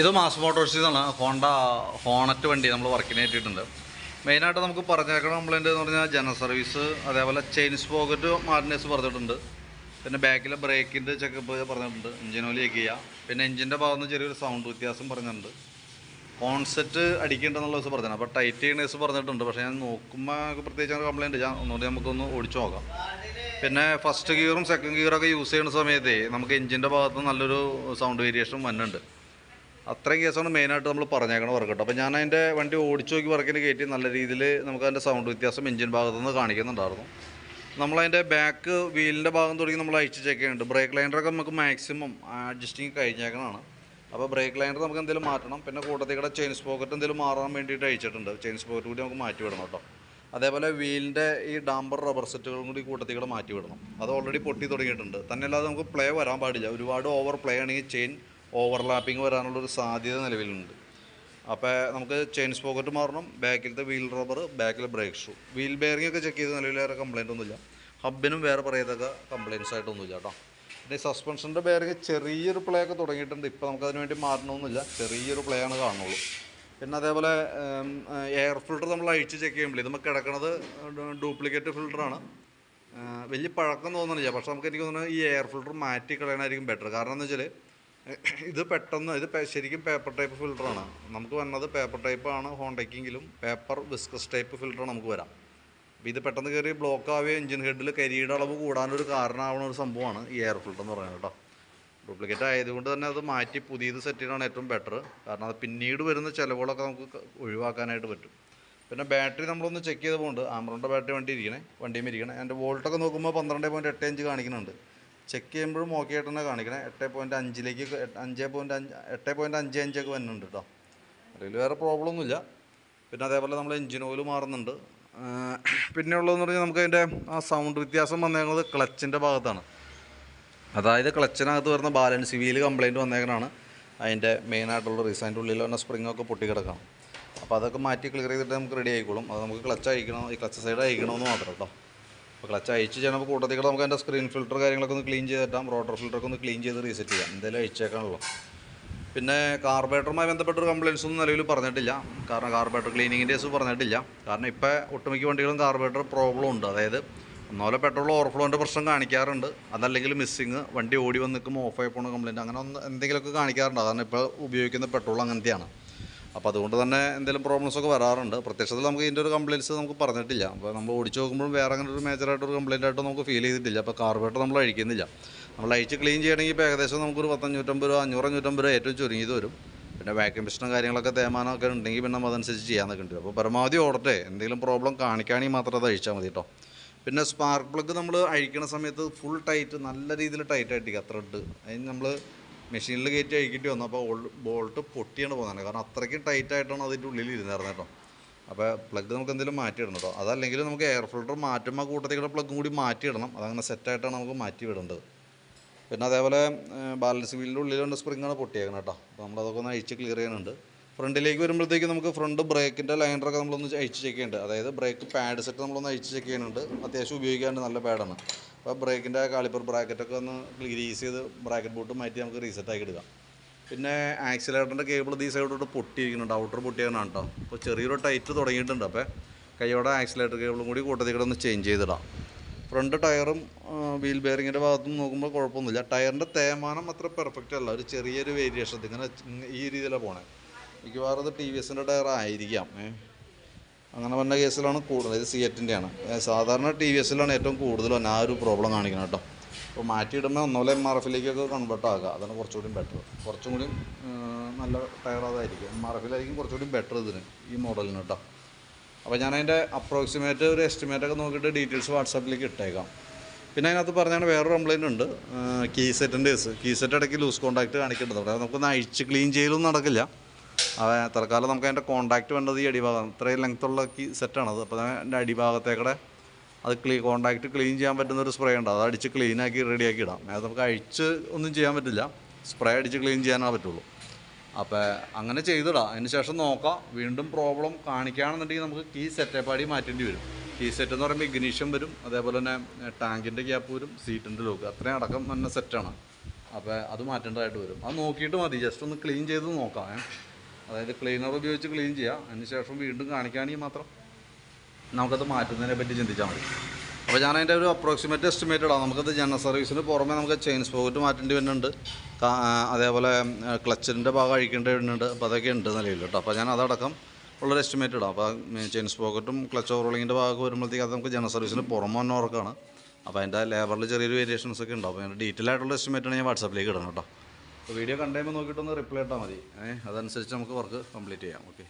ഇത് മാസ് മോട്ടോഴ്സിൽ നിന്നാണ് Honda Hornet വണ്ടി നമ്മൾ വർക്കിന് ഏറ്റിട്ടുണ്ട് മെയിനായിട്ട് നമുക്ക് പറഞ്ഞേക്കണ കംപ്ലൈന്റ് എന്ന് പറഞ്ഞാൽ ജനറൽ സർവീസ് അതേപോലെ ചെയിൻസ് പോക്കറ്റ് മാർട്ടിനേഴ്സ് പറഞ്ഞിട്ടുണ്ട്. പിന്നെ ബാക്കിലെ ബ്രേക്കിന്റെ ചെക്കപ്പ് പറഞ്ഞിട്ടുണ്ട്. എഞ്ചിൻ ഓയിൽ ചെയ്യുക പിന്നെ എഞ്ചിന്റെ ഭാഗത്ത് ചെറിയൊരു സൗണ്ട് വ്യത്യാസം പറഞ്ഞിട്ടുണ്ട്. കോൺസെറ്റ് അടിക്കേണ്ടെന്നുള്ള ദിവസം പറഞ്ഞു അപ്പോൾ ടൈറ്റ് ചെയ്യുന്ന ദിവസം പറഞ്ഞിട്ടുണ്ട്. പക്ഷേ ഞാൻ നോക്കുമ്പോൾ പ്രത്യേകിച്ച് കംപ്ലൈന്റ് ഞാൻ ഒന്നുകൂടി നമുക്കൊന്ന് ഓടിച്ചു നോക്കാം. പിന്നെ ഫസ്റ്റ് ഗിയറും സെക്കൻഡ് ഗിയറൊക്കെ യൂസ് ചെയ്യുന്ന സമയത്തേ നമുക്ക് എഞ്ചിന്റെ ഭാഗത്ത് നല്ലൊരു സൗണ്ട് വേരിയേഷൻ വന്നുണ്ട് അത്രയും കേസാണ് മെയിനായിട്ട് നമ്മൾ പറഞ്ഞേക്കണ വർക്ക് അപ്പോൾ ഞാൻ അതിന്റെ വണ്ടി ഓടിച്ചു നോക്കി വർക്കിന് കയറ്റി നല്ല രീതിയിൽ നമുക്ക് അതിന്റെ സൗണ്ട് വ്യത്യാസം എഞ്ചിൻ ഭാഗത്തു നിന്ന് കാണിക്കുന്നുണ്ടായിരുന്നു. നമ്മളതിന്റെ ബാക്ക് വീലിന്റെ ഭാഗം തുടങ്ങി നമ്മൾ അയച്ച് ചെക്ക് ചെയ്യുന്നുണ്ട്. ബ്രേക്ക് ലൈനറൊക്കെ നമുക്ക് മാക്സിമം അഡ്ജസ്റ്റിങ് കഴിഞ്ഞേക്കണതാണ്. അപ്പോൾ ബ്രേക്ക് ലൈനർ നമുക്ക് എന്തെങ്കിലും മാറ്റണം. പിന്നെ കൂട്ടത്തിൽ കൂടെ ചെയിൻ സ്പോക്കറ്റ് എന്തെങ്കിലും മാറാൻ വേണ്ടിയിട്ട് അയച്ചിട്ടുണ്ട് ചെയിൻ സ്പോക്കറ്റ് കൂടി നമുക്ക് മാറ്റി വിടണം കേട്ടോ. അതേപോലെ വീലിന്റെ ഈ ഡാംബർ റബ്ബർ സെറ്റുകളും കൂടി കൂട്ടത്തിൽ കൂടെ മാറ്റി വിടണം. അത് ഓൾറെഡി പൊട്ടി തുടങ്ങിയിട്ടുണ്ട്. തന്നെയല്ലാതെ നമുക്ക് പ്ലേ വരാൻ പാടില്ല. ഒരുപാട് ഓവർ പ്ലേ ആണെങ്കിൽ ചെയിൻ ഓവർലാപ്പിംഗ് വരാനുള്ളൊരു സാധ്യത നിലവിലുണ്ട്. അപ്പോൾ നമുക്ക് ചെയിൻ സ്പോക്കറ്റ് മാറണം ബാക്കിലത്തെ വീൽ റബ്ബർ ബാക്കിലെ ബ്രേക്ക് ഷൂ വീൽ ബെയറിംഗ് ഒക്കെ ചെക്ക് ചെയ്ത് നിലവിൽ വേറെ കംപ്ലൈന്റ് ഒന്നുമില്ല. ഹബിനും വേറെ പറയത്തക്ക കംപ്ലയിൻസ് ആയിട്ടൊന്നുമില്ല കേട്ടോ. പിന്നെ സസ്പെൻഷന്റെ ബെയറിംഗ് ചെറിയൊരു പ്ലേ ഒക്കെ തുടങ്ങിയിട്ടുണ്ട്. ഇപ്പോൾ നമുക്ക് അതിന് വേണ്ടി മാറണമെന്നില്ല ചെറിയൊരു പ്ലേ ആണ് കാണുള്ളൂ. പിന്നെ അതേപോലെ എയർ ഫിൽട്ടർ നമ്മൾ അഴിച്ച് ചെക്ക് ചെയ്യുമ്പോൾ ഇത് നമുക്ക് കിടക്കുന്നത് ഡ്യൂപ്ലിക്കേറ്റ് ഫിൽട്ടറാണ് വലിയ പഴക്കം തോന്നുന്നില്ല പക്ഷേ നമുക്ക് എനിക്ക് തോന്നുന്നത് ഈ എയർ ഫിൽറ്റർ മാറ്റി കളയണമായിരിക്കും ബെറ്റർ കാരണം എന്ന് വെച്ചാൽ ഇത് പെട്ടെന്ന് ഇത് ശരിക്കും പേപ്പർ ടൈപ്പ് ഫിൽറ്ററാണ് നമുക്ക് വന്നത് പേപ്പർ ടൈപ്പ് ആണ് ഹോണ്ടയ്ക്കെങ്കിലും പേപ്പർ വിസ്കസ് ടൈപ്പ് ഫിൽറ്റർ നമുക്ക് വരാം. അപ്പോൾ ഇത് പെട്ടെന്ന് കയറി ബ്ലോക്ക് ആവുകയോ എഞ്ചിൻ ഹെഡിൽ കരിയുടെ അളവ് കൂടാനൊരു കാരണമാവുന്ന ഒരു സംഭവമാണ് ഈ എയർ ഫിൽറ്റർ എന്ന് പറയുന്നത് കേട്ടോ. ഡ്യൂപ്ലിക്കേറ്റ് ആയതുകൊണ്ട് തന്നെ അത് മാറ്റി പുതിയത് സെറ്റ് ചെയ്യണമാണ് ഏറ്റവും ബെറ്റർ കാരണം അത് പിന്നീട് വരുന്ന ചിലവുകളൊക്കെ നമുക്ക് ഒഴിവാക്കാനായിട്ട് പറ്റും. പിന്നെ ബാറ്ററി നമ്മളൊന്ന് ചെക്ക് ചെയ്ത് പോകുന്നുണ്ട് ആമറോണിന്റെ ബാറ്ററി വണ്ടി ഇരിക്കണേ വണ്ടിയും ഇരിക്കണേ. എന്റെ വോൾട്ടൊക്കെ നോക്കുമ്പോൾ പന്ത്രണ്ട് പോയിന്റ് എട്ട് അഞ്ച് കാണിക്കുന്നുണ്ട്. ചെക്ക് ചെയ്യുമ്പോഴും ഓക്കെ ആയിട്ട് തന്നെ കാണിക്കണേ. എട്ട് പോയിന്റ് അഞ്ചിലേക്ക് അഞ്ച് പോയിന്റ് അഞ്ച് എട്ട് പോയിന്റ് അഞ്ച് അഞ്ചൊക്കെ വരുന്നുണ്ട് കേട്ടോ അതിൽ വേറെ പ്രോബ്ലം ഒന്നുമില്ല. പിന്നെ അതേപോലെ നമ്മൾ എഞ്ചിൻ ഓയിൽ മാറുന്നുണ്ട്. പിന്നെ ഉള്ളതെന്ന് പറഞ്ഞാൽ നമുക്ക് അതിന്റെ ആ സൗണ്ട് വ്യത്യാസം വന്നേക്കുന്നത് ക്ലച്ചിന്റെ ഭാഗത്താണ്. അതായത് ക്ലച്ചിനകത്ത് വരുന്ന ബാലൻസ് വീൽ കംപ്ലയിന്റ് വന്നേക്കണാണ് അതിന്റെ മെയിനായിട്ടുള്ള റീസൺ അതിന്റെ ഉള്ളിൽ തന്നെ സ്പ്രിങ്ങൊക്കെ പൊട്ടിക്കിടക്കണം. അപ്പോൾ അതൊക്കെ മാറ്റി ക്ലിയർ ചെയ്തിട്ട് നമുക്ക് റെഡി ആയിക്കോളും. അത് നമുക്ക് ക്ലച്ച് അയക്കണം? ഈ ക്ലച്ച് സൈഡ് അയക്കണമെന്ന് മാത്രം കേട്ടോ അപ്പോൾ ക്ലച്ച് അഴിച്ച് ചെയ്യുമ്പോൾ കൂട്ടത്തിൽ കൂടെ നമുക്ക് അതിന്റെ സ്ക്രീൻ ഫിൽറ്റർ കാര്യങ്ങളൊക്കെ ഒന്ന് ക്ലീൻ ചെയ്തിട്ടാം. റോട്ടർ ഫിൽറ്ററൊക്കെ ഒന്ന് ക്ലീൻ ചെയ്ത് റീസെറ്റ് ചെയ്യാം. എന്തായാലും അയച്ചേക്കാണല്ലോ പിന്നെ കാർബേറ്ററുമായി ബന്ധപ്പെട്ടൊരു കംപ്ലയിൻസ് ഒന്നും നിലവിൽ പറഞ്ഞിട്ടില്ല. കാരണം കാർബേറ്റർ ക്ലീനിങ്ങിന്റെ പറഞ്ഞിട്ടില്ല. കാരണം ഇപ്പോൾ ഒട്ടുമിക്ക വണ്ടികളും കാർബേറ്റർ പ്രോബ്ലം ഉണ്ട്. അതായത് ഒന്നോലെ പെട്രോൾ ഓവർഫ്ലോന്റെ പ്രശ്നം കാണിക്കാറുണ്ട്. അതല്ലെങ്കിൽ മിസ്സിങ് വണ്ടി ഓടി വന്ന് നിൽക്കുമ്പോൾ ഓഫ് ആയി പോണ കംപ്ലയിന്റ് അങ്ങനെ ഒന്ന് എന്തെങ്കിലുമൊക്കെ കാണിക്കാറുണ്ട്. കാരണം ഇപ്പോൾ ഉപയോഗിക്കുന്ന പെട്രോൾ അങ്ങനത്തെയാണ്. അപ്പോൾ അതുകൊണ്ട് തന്നെ എന്തെങ്കിലും പ്രോബ്ലംസ് ഒക്കെ വരാറുണ്ട്. പ്രത്യക്ഷത്തിൽ നമുക്ക് ഇതിന്റെ ഒരു കംപ്ലയിൻസ് നമുക്ക് പറഞ്ഞിട്ടില്ല. അപ്പോൾ നമ്മൾ ഓടിച്ച് നോക്കുമ്പോഴും വേറെ അങ്ങനെ ഒരു മേജറായിട്ടൊരു കംപ്ലയിന്റ് ആയിട്ട് നമുക്ക് ഫീൽ ചെയ്തിട്ടില്ല. അപ്പോൾ കാർബേറ്റർ നമ്മൾ അഴിക്കുന്നില്ല. നമ്മൾ അഴിച്ച് ക്ലീൻ ചെയ്യണമെങ്കിൽ ഇപ്പോൾ ഏകദേശം നമുക്കൊരു പത്തഞ്ഞൂറ്റമ്പത് രൂപ അഞ്ഞൂറ് അഞ്ഞൂറ്റമ്പത് രൂപ ഏറ്റവും ചുരുങ്ങിയത് വരും. പിന്നെ വാക്യൂം പിസ്റ്റനും കാര്യങ്ങളൊക്കെ തേമാനമൊക്കെ ഉണ്ടെങ്കിൽ പിന്നെ അതനുസരിച്ച് ചെയ്യാനൊക്കെ ഉണ്ട് അപ്പോൾ പരമാവധി ഓടട്ടെ. എന്തെങ്കിലും പ്രോബ്ലം കാണിക്കുകയാണെങ്കിൽ മാത്രം അത് അഴിച്ചാൽ മതി കേട്ടോ. പിന്നെ സ്പാർക്ക് പ്ലഗ് നമ്മൾ അഴിക്കുന്ന സമയത്ത് ഫുൾ ടൈറ്റ് നല്ല രീതിയിൽ ടൈറ്റ് ആയിട്ടിരിക്കുക ത്രെഡ് അതിന് നമ്മൾ മെഷീനിൽ കയറ്റി അഴിക്കേണ്ടി വന്നു. അപ്പോൾ ബോൾട്ട് പൊട്ടിയാണ് പോകുന്നത്. കാരണം അത്രയ്ക്കും ടൈറ്റായിട്ടാണ് അതിന്റെ ഉള്ളിൽ ഇരുന്നായിരുന്നത് കേട്ടോ. അപ്പോൾ പ്ലഗ് നമുക്ക് എന്തെങ്കിലും മാറ്റിയിടണം കേട്ടോ. അതല്ലെങ്കിൽ നമുക്ക് എയർ ഫിൽറ്റർ മാറ്റുമ്പോൾ കൂട്ടത്തിൽ പ്ലഗും കൂടി മാറ്റിയിടണം. അതങ്ങനെ സെറ്റായിട്ടാണ് നമുക്ക് മാറ്റി വിടേണ്ടത്. പിന്നെ അതേപോലെ ബാലൻസ് വീലിന്റെ ഉള്ളിലുണ്ട് സ്പ്രിങ്ങാണ് പൊട്ടിയേക്കണം കേട്ടോ. അപ്പോൾ നമ്മളതൊക്കെ ഒന്ന് അഴിച്ച് ക്ലിയർ ചെയ്യാനുണ്ട്. ഫ്രണ്ടിലേക്ക് വരുമ്പോഴത്തേക്ക് നമുക്ക് ഫ്രണ്ട് ബ്രേക്കിന്റെ ലൈനറൊക്കെ നമ്മളൊന്ന് അഴിച്ച് ചെക്ക് ചെയ്യുന്നുണ്ട് അതായത് ബ്രേക്ക് പാഡ് സെറ്റ് നമ്മളൊന്ന് അഴിച്ച് ചെക്ക് ചെയ്യുന്നുണ്ട്. അത്യാവശ്യം ഉപയോഗിക്കാണ്ട് നല്ല പാഡാണ് അപ്പോൾ ബ്രേക്കിന്റെ കാളിപ്പർ ബ്രാക്കറ്റൊക്കെ ഒന്ന് ഗ്രീസ് ചെയ്ത് ബ്രാക്കറ്റ് ബോട്ട് മാറ്റി നമുക്ക് റീസെറ്റ് ആക്കി എടുക്കാം. പിന്നെ ആക്സിലേറ്ററിന്റെ കേബിൾ ഈ സൈഡോട്ട് പൊട്ടിയിരിക്കുന്നുണ്ട്. ഔട്ടർ പൊട്ടിയാണ് കേട്ടോ അപ്പോൾ ചെറിയൊരു ടൈറ്റ് തുടങ്ങിയിട്ടുണ്ട്. അപ്പോൾ കൈയോടെ ആക്സിലേറ്റർ കേബിളും കൂടി കൂട്ടത്തിൽ കൂടെ ഒന്ന് ചേഞ്ച് ചെയ്തിടാം. ഫ്രണ്ട് ടയറും വീൽ ബെയറിങ്ങിന്റെ ഭാഗത്തും നോക്കുമ്പോൾ കുഴപ്പമൊന്നുമില്ല. ടയറിന്റെ തേമാനം അത്ര പെർഫെക്റ്റ് അല്ല. ഒരു ചെറിയൊരു വേരിയേഷൻ ഇങ്ങനെ ഈ രീതിയിലാണ് പോണേ. മിക്കവാറും അത് ടി വി എസിന്റെ ടയർ ആയിരിക്കാം. ഏ. അങ്ങനെ വന്ന കേസിലാണ് കൂടുതൽ ഇത് സിയറ്റിന്റെ ആണ് സാധാരണ ടി വി എസിലാണ് ഏറ്റവും കൂടുതൽ വന്ന ആ ഒരു പ്രോബ്ലം കാണിക്കുന്നത് കേട്ടോ. അപ്പോൾ മാറ്റിയിടുമ്പോൾ ഒന്നുപോലെ എം ആർ എഫിലേക്കൊക്കെ കൺവേർട്ട് ആക്കുക അതാണ് കുറച്ചുകൂടി ബെറ്റർ കുറച്ചും കൂടി നല്ല ടയർ അതായിരിക്കും എം ആർ എഫിലായിരിക്കും കുറച്ചുകൂടി ബെറ്റർ ഇതിന് ഈ മോഡലിന് കേട്ടോ. അപ്പോൾ ഞാൻ അതിന്റെ അപ്രോക്സിമേറ്റ് ഒരു എസ്റ്റിമേറ്റ് ഒക്കെ നോക്കിയിട്ട് ഡീറ്റെയിൽസ് വാട്സാപ്പിലേക്ക് ഇട്ടേക്കാം. പിന്നെ അതിനകത്ത് പറഞ്ഞാൽ വേറൊരു കംപ്ലൈന്റ് ഉണ്ട്. കീ സെറ്റിന്റെ കേസ് കീ സെറ്റ് ഇടയ്ക്ക് ലൂസ് കോൺടാക്റ്റ് കാണിക്കേണ്ടത് അവിടെ നമുക്കൊന്ന് അഴിച്ച് ക്ലീൻ ചെയ്യലൊന്നും നടക്കില്ല. അവ തൽക്കാലം നമുക്ക് അതിന്റെ കോൺടാക്റ്റ് വേണ്ടത് ഈ അടിഭാഗം. ഇത്രയും ലെങ്ത്തുള്ള സെറ്റാണത് അപ്പോൾ അതിന്റെ അടിഭാഗത്തേക്കൂടെ അത്. ക്ലീ കോൺടാക്റ്റ് ക്ലീൻ ചെയ്യാൻ പറ്റുന്ന ഒരു സ്പ്രേ ഉണ്ട്. അത് അടിച്ച് ക്ലീൻ ആക്കി റെഡിയാക്കി ഇടാം. അത് നമുക്ക് അഴിച്ച് ഒന്നും ചെയ്യാൻ പറ്റില്ല. സ്പ്രേ അടിച്ച് ക്ലീൻ ചെയ്യാനേ പറ്റുള്ളൂ. അപ്പോൾ അങ്ങനെ ചെയ്തിടാം. അതിന് ശേഷം നോക്കാം. വീണ്ടും പ്രോബ്ലം കാണിക്കുകയാണെന്നുണ്ടെങ്കിൽ നമുക്ക് കീ സെറ്റപ്പാടി മാറ്റേണ്ടി വരും. കീ സെറ്റ് എന്ന് പറയുമ്പോൾ ഇഗ്നീഷ്യം വരും. അതേപോലെ തന്നെ ടാങ്കിന്റെ ഗ്യാപ്പ് വരും. സീറ്റിന്റെ ലോക്ക് അത്രയും അടക്കം തന്നെ സെറ്റാണ് അപ്പോൾ അത് മാറ്റേണ്ടതായിട്ട് വരും. അത് നോക്കിയിട്ട് മതി. ജസ്റ്റ് ഒന്ന് ക്ലീൻ ചെയ്ത് നോക്കാം. അതായത് ക്ലീനർ ഉപയോഗിച്ച് ക്ലീൻ ചെയ്യുക അതിനുശേഷം വീണ്ടും കാണിക്കുകയാണെങ്കിൽ മാത്രം നമുക്കത് മാറ്റുന്നതിനെ പറ്റി ചിന്തിച്ചാൽ മതി. അപ്പോൾ ഞാൻ അതിന്റെ ഒരു അപ്രോക്സിമേറ്റ് എസ്റ്റിമേറ്റ് ഇടാം. നമുക്കത് ജനറൽ സർവീസിന് പുറമെ നമുക്ക് ചെയിൻ സ്പോക്കറ്റ് മാറ്റേണ്ടി വരുന്നുണ്ട്. അതേപോലെ ക്ലച്ചിന്റെ ഭാഗം അഴിക്കേണ്ടി വരുന്നുണ്ട്. അപ്പോൾ അതൊക്കെ ഉണ്ട് നിലയിൽ കേട്ടോ. അപ്പോൾ ഞാൻ അതടക്കം ഉള്ളൊരു എസ്റ്റിമേറ്റ് ഇടാം. അപ്പോൾ ചെയിൻ സ്പോക്കറ്റും ക്ലച്ച് ഓവറോളിങ്ങിന്റെ ഭാഗം വരുമ്പോഴത്തേക്ക് അത് നമുക്ക് ജനറൽ സർവീസിന് പുറമെ വന്ന ഉറക്കാണ് അപ്പോൾ അതിന്റെ ലേബറിൽ ചെറിയൊരു വേരിയേഷൻസ് ഒക്കെ ഉണ്ടാവും അപ്പോൾ ഡീറ്റെയിൽ ആയിട്ടുള്ള എസ്റ്റിമേറ്റാണ് ഞാൻ വാട്സാപ്പിലേക്ക് ഇടണം കേട്ടോ. അപ്പോൾ വീഡിയോ കണ്ടുകഴിയുമ്പോൾ നോക്കിയിട്ടൊന്ന് റിപ്ലൈ ഇട്ടാൽ മതി. ഏഹ് അതനുസരിച്ച് നമുക്ക് വർക്ക് കംപ്ലീറ്റ് ചെയ്യാം. ഓക്കെ